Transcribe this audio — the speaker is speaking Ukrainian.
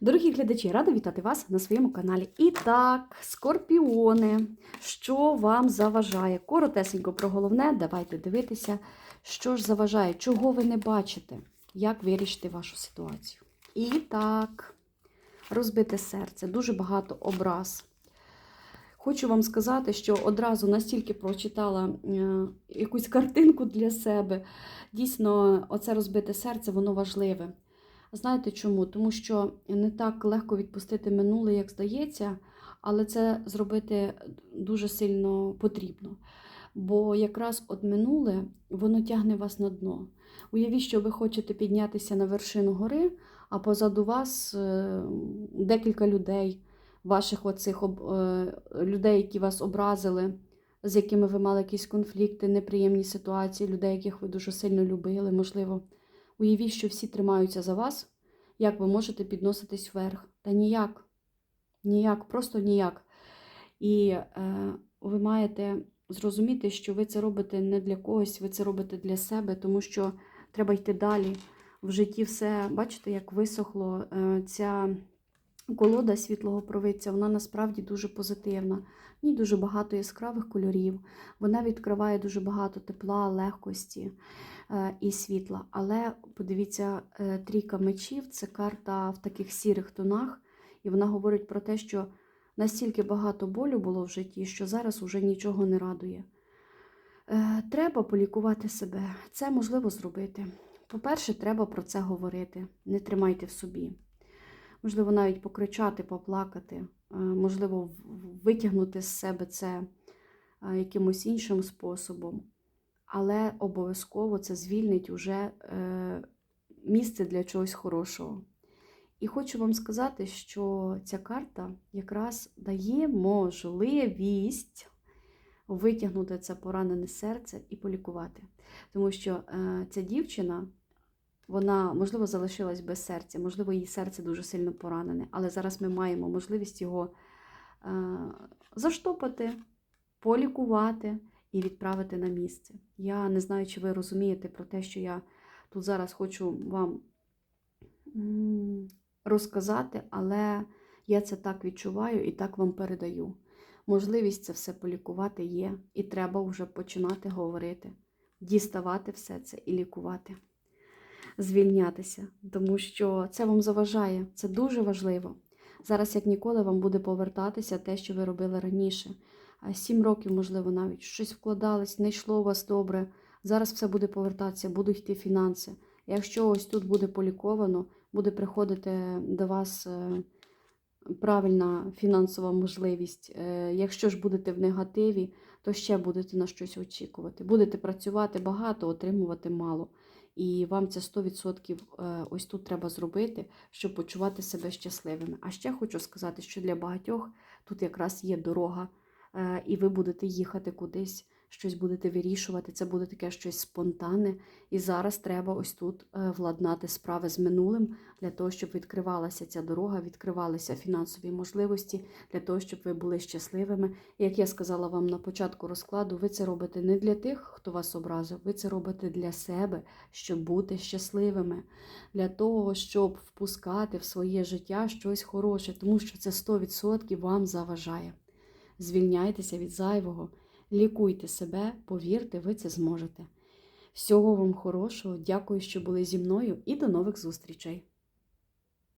Дорогі глядачі, рада вітати вас на своєму каналі. І так, скорпіони, що вам заважає? Коротесенько про головне, давайте дивитися, що ж заважає, чого ви не бачите, як вирішити вашу ситуацію. І так, розбите серце, дуже багато образ. Хочу вам сказати, що одразу настільки прочитала е, якусь картинку для себе. Дійсно, оце розбите серце, воно важливе. Знаєте чому? Тому що не так легко відпустити минуле, як здається, але це зробити дуже сильно потрібно. Бо якраз от минуле воно тягне вас на дно. Уявіть, що ви хочете піднятися на вершину гори, а позаду вас е, декілька людей, ваших оцих е, людей, які вас образили, з якими ви мали якісь конфлікти, неприємні ситуації, людей, яких ви дуже сильно любили, можливо. Уявіть, що всі тримаються за вас, як ви можете підноситись вверх. Та ніяк. Ніяк, просто ніяк. І е, ви маєте зрозуміти, що ви це робите не для когось, ви це робите для себе, тому що треба йти далі. В житті все, бачите, як висохло. Е, ця колода світлого провидця, вона насправді дуже позитивна. В ній дуже багато яскравих кольорів. Вона відкриває дуже багато тепла, легкості е, і світла. Але подивіться, е, трійка мечів це карта в таких сірих тонах, і вона говорить про те, що настільки багато болю було в житті, що зараз уже нічого не радує. Е, Треба полікувати себе. Це можливо зробити. По-перше, треба про це говорити. Не тримайте в собі. Можливо, навіть покричати, поплакати, е, можливо, витягнути з себе це е, якимось іншим способом. Але обов'язково це звільнить уже е, місце для чогось хорошого. І хочу вам сказати, що ця карта якраз дає можливість витягнути це поранене серце і полікувати. Тому що ця дівчина, вона, можливо, залишилась без серця, можливо, її серце дуже сильно поранене, але зараз ми маємо можливість його е, заштопати, полікувати і відправити на місце. Я не знаю, чи ви розумієте про те, що я тут зараз хочу вам розказати, але я це так відчуваю і так вам передаю. Можливість це все полікувати є, і треба вже починати говорити, діставати все це і лікувати, звільнятися, тому що це вам заважає, це дуже важливо. Зараз, як ніколи, вам буде повертатися те, що ви робили раніше. Сім років, можливо, навіть щось вкладались, не йшло у вас добре. Зараз все буде повертатися, будуть йти фінанси. Якщо ось тут буде поліковано, буде приходити до вас е, правильна фінансова можливість. Е, Якщо ж будете в негативі, то ще будете на щось очікувати. Будете працювати багато, отримувати мало. І вам це 100% е, ось тут треба зробити, щоб почувати себе щасливими. А ще хочу сказати, що для багатьох тут якраз є дорога, е, і ви будете їхати кудись, щось будете вирішувати. Це буде таке щось спонтанне. І зараз треба ось тут е, владнати справи з минулим для того, щоб відкривалася ця дорога, відкривалися фінансові можливості для того, щоб ви були щасливими. І як я сказала вам на початку розкладу, ви це робите не для тих, хто вас образив, ви це робите для себе, щоб бути щасливими, для того, щоб впускати в своє життя щось хороше, тому що це 100% вам заважає. Звільняйтеся від зайвого, лікуйте себе, повірте, ви це зможете. Всього вам хорошого, дякую, що були зі мною, і до нових зустрічей!